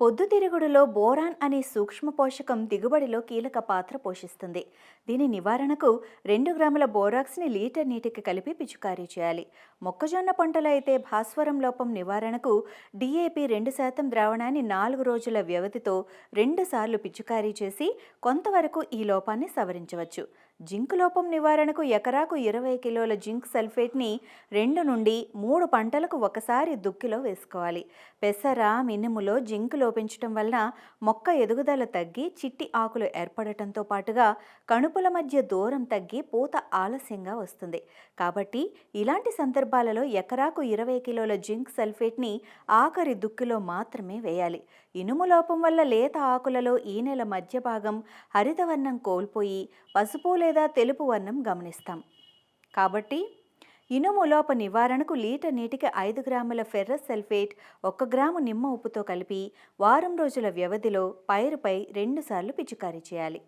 పొద్దుతిరుగుడులో boron అనే సూక్ష్మ పోషకం దిగుబడిలో కీలక పాత్ర పోషిస్తుంది. దీని నివారణకు రెండు గ్రాముల బోరాక్స్ని లీటర్ నీటికి కలిపి పిచికారీ చేయాలి. మొక్కజొన్న పంటలో అయితే భాస్వరం లోపం నివారణకు డిఏపి రెండు శాతం ద్రావణాన్ని నాలుగు రోజుల వ్యవధితో రెండు సార్లు పిచికారీ చేసి కొంతవరకు ఈ లోపాన్ని సవరించవచ్చు. జింక్ లోపం నివారణకు ఎకరాకు ఇరవై కిలోల జింక్ సల్ఫేట్ని రెండు నుండి మూడు పంటలకు ఒకసారి దుక్కిలో వేసుకోవాలి. పెసర మినుములో జింకులో లోపించటం వలన మొక్క ఎదుగుదల తగ్గి చిట్టి ఆకులు ఏర్పడటంతో పాటుగా కణుపుల మధ్య దూరం తగ్గి పూత ఆలస్యంగా వస్తుంది. కాబట్టి ఇలాంటి సందర్భాలలో ఎకరాకు ఇరవై కిలోల జింక్ సల్ఫేట్ని ఆఖరి దుక్కిలో మాత్రమే వేయాలి. ఇనుము లోపం వల్ల లేత ఆకులలో ఈ నెల మధ్య భాగం హరితవర్ణం కోల్పోయి పసుపు లేదా తెలుపు వర్ణం గమనిస్తాం. కాబట్టి ఇనుము లోప నివారణకు లీటర్ నీటికి ఐదు గ్రాముల ఫెర్రస్ సల్ఫేట్ ఒక గ్రాము నిమ్మ ఉప్పుతో కలిపి వారం రోజుల వ్యవధిలో పైరుపై రెండుసార్లు పిచికారీ చేయాలి.